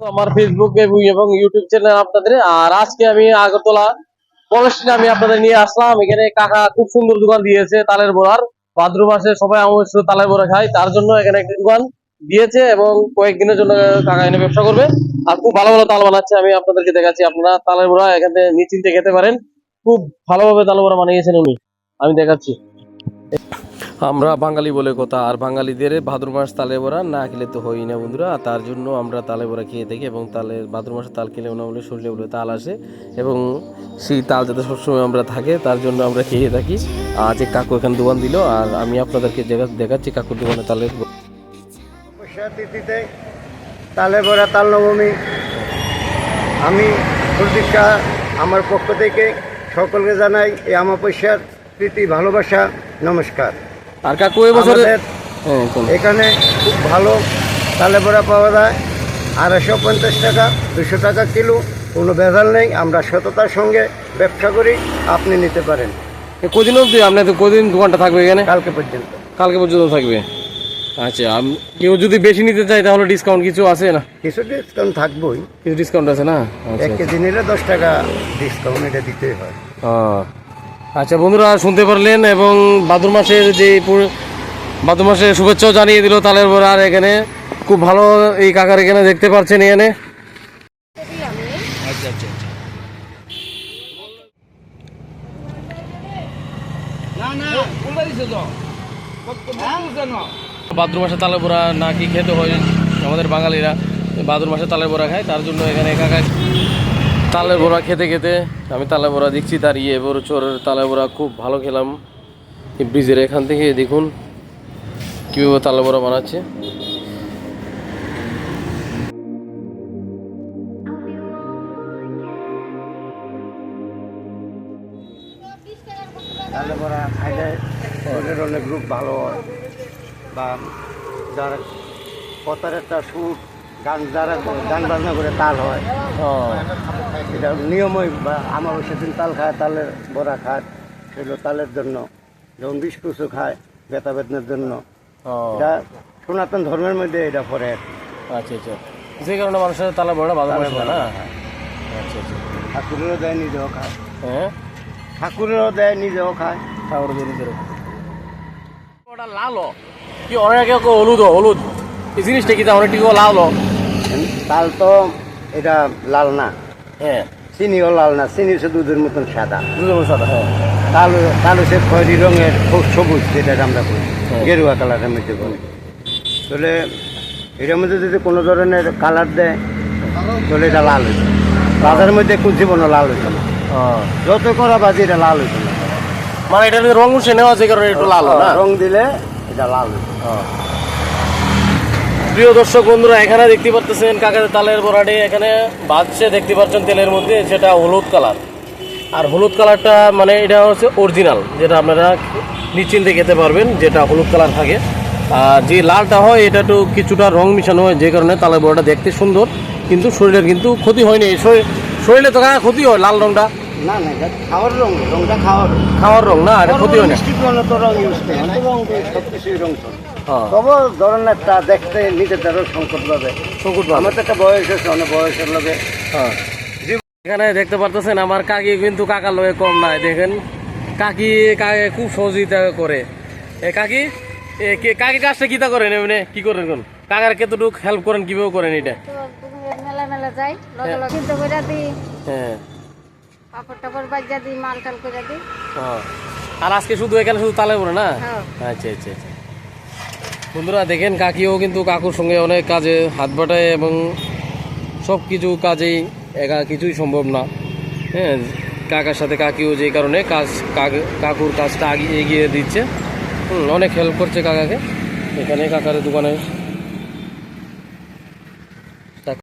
আমার ফেসবুক এবং YouTube channel আপনাদের। আর আজকে আমি আগরতলা পলস্টিনে আমি আপনাদের নিয়ে আসলাম। এখানে কাকা খুব সুন্দর দোকান দিয়েছে, তালের বড়ার। ভাদ্র মাসে সবাই অবশ্য তালের বড়া খায়। তার জন্য এখানে একটি দোকান দিয়েছে এবং কয়েকদিনের জন্য কাকা এনে ব্যবসা করবে। আর খুব ভালো ভালো তাল বানাচ্ছে, আমি আপনাদেরকে দেখাচ্ছি। আপনারা তালের বড়া এখানে নিশ্চিন্তে খেতে পারেন। খুব ভালোভাবে তালের বোড়া বানিয়েছেন উনি। আমি দেখাচ্ছি। আমরা বাঙালি বলে কথা, আর বাঙালিদের ভাদ্র মাস তালে বড়া না খেলে তো হই না বন্ধুরা। তার জন্য আমরা তালে বড়া খেয়ে থাকি এবং তালের ভাদ্র মাসে তাল খেলেও না বলে শরীরে বলে তাল আসে এবং সেই তাল যাতে সবসময় আমরা থাকে, তার জন্য আমরা খেয়ে থাকি। আর যে কাকু এখানে দোকান দিল, আর আমি আপনাদেরকে দেখা- দেখাচ্ছি কাকুর দোকানে তালের তালে বড়া। তাল নবমী আমি শাহ আমার পক্ষ থেকে সকলকে জানাই এই আমার পয়সার প্রীতি, ভালোবাসা, নমস্কার। আর কাকু এবছরে এখানে খুব ভালো তালে ভরা পাওয়া যায়। আড়াইশো পঞ্চাশ টাকা দুশো টাকা কিলো কোনো ভেজাল নেই। আমরা সততার সঙ্গে ব্যবসা করি আপনি নিতে পারেন। কদিন অবধি আপনার তো কদিন দোকানটা থাকবে এখানে? কালকে পর্যন্ত। কালকে পর্যন্ত থাকবে। আচ্ছা কেউ যদি বেশি নিতে চায় তাহলে ডিসকাউন্ট কিছু আছে না? কিছু ডিসকাউন্ট থাকবোই। কিছু ডিসকাউন্ট আছে না? আচ্ছা, এক কেজি নিলে দশ টাকা ডিসকাউন্ট এটা দিতেই হয়। আচ্ছা বন্ধুরা শুনতে পারলেন এবং ভাদ্র মাসের যে পুরো- ভাদ্র মাসের শুভেচ্ছাও জানিয়ে দিল তালের বড়া আর এখানে। খুব ভালো এই কাকার এখানে দেখতে পাচ্ছেন এখানে। ভাদ্র মাসে তালের বড়া না কি খেতে হয় আমাদের বাঙালিরা। ভাদ্র মাসে তালের বড়া খায়, তার জন্য এখানে কাকা তালের বড়া খেতে খেতে আমি তালের বড়া দেখছি তার ইয়ে বড় চোরের তালের বড়া খুব ভালো খেলাম। এই ব্রিজের এখান থেকে দেখুন কীভাবে তালের বড়া বানাচ্ছে। খাইলে শরীরের অনেক রূপ ভালো হয়। বা যারা কথার একটা সুর গান যারা গান বাজনা করে তাল হয়। এটা নিয়মই বা আমার সেদিন তাল খায় তালের বড়া খায় সেগুলো তালের জন্য। যেমন বিস্কুসও খায় ব্যথা বেদনার জন্য। এটা সনাতন ধর্মের মধ্যে এটা পড়ে আচ্ছা আচ্ছা। যে কারণে মানুষের তালের বড়া মাসে না আচ্ছা আচ্ছা। ঠাকুরেরও দেয় নিজেও খায়। হ্যাঁ? ঠাকুরেরও দেয় নিজেও খায়। ঠাকুর ধরে ওটা লাল কি অনেকে হলুদ হলুদ। এই জিনিসটা কি তা অনেকটি কো লাল তাল তো এটা লাল না। হ্যাঁ। চিনিও লাল না চিনি হচ্ছে দুধের মতন সাদা। দুধের সাদা হ্যাঁ। কালো কালো সে খয়েরি রঙের খুব সবুজ যেটা আমরা করি হ্যাঁ। গেরুয়া কালারের মধ্যে বলি। তাহলে এটার মধ্যে যদি কোনো ধরনের কালার দেয় তাহলে এটা লাল হইছে বাজারের মধ্যে কোন জীবনও লাল হইছে না যত করা বাজি এটা লাল হইছে না মানে এটা রং উঠছে নেওয়া যে কারণে একটু লাল না? রং দিলে এটা লাল হইছে প্রিয় দর্শক বন্ধুরা, এখানে দেখতে পাচ্ছেন কাকার তালের বড়াটি। এখানে বাজছে দেখতে পাচ্ছেন তেলের মধ্যে, সেটা হলুদ কালার। আর হলুদ কালারটা মানে এটা হচ্ছে অরিজিনাল যেটা আপনারা নিশ্চিন্তে খেতে পারবেন, যেটা হলুদ কালার থাকে। আর যে লালটা হয়, এটা একটু কিছুটা রং মিশানো হয়, যে কারণে তালের বড়াটা দেখতে সুন্দর। কিন্তু শরীরের কিন্তু ক্ষতি হয়নি। শরীরে তো ক্ষতি হয় লাল রংটা? না না এটা খাওয়ার রং রংটা খাওয়ার। খাওয়ার রং না এটা ক্ষতি হয় না মিষ্টি কোনো তো রং ইউজ করি না, তো রং সব কিছুই রং চলে হ্যাঁ। তবে ধরেন একটা দেখতে নিজের দ্বারা সংকট পাবে শঙ্কুর আমার তো একটা বয়স হয়েছে অনেক বয়সের লোকে। হ্যাঁ। এখানে দেখতে পারতেছেন আমার কাকি কিন্তু কাকার লগে কম নাই দেখেন। কাকি কাকে খুব সহযোগিতা করে। এ কাকি এ কে কাকি কাজটা কিতা করেন এমনি? কি করেন কোন কাকার কতটুকু হেল্প করেন কীভাবে করেন এটা? মেলা মেলা যাই লগে লগে সিদ্ধ করে দিই। হ্যাঁ। পাপড় টাপড় বাজ্যা দিই মাল টাল করে দিই। হ্যাঁ। আর আজকে শুধু এখানে শুধু তালে পড়ে না? হ্যাঁ। আচ্ছা আচ্ছা আচ্ছা। বন্ধুরা দেখেন কাকিও কিন্তু কাকুর সঙ্গে অনেক কাজে হাত বাটায় এবং সব কিছু কাজেই একা কিছুই সম্ভব না। হ্যাঁ কাকার সাথে কাকিও যে কারণে কাজ কাক- কাকুর কাজটা এগিয়ে দিচ্ছে। হুম, অনেক হেল্প করছে কাকাকে। এখানে কাকার দোকানে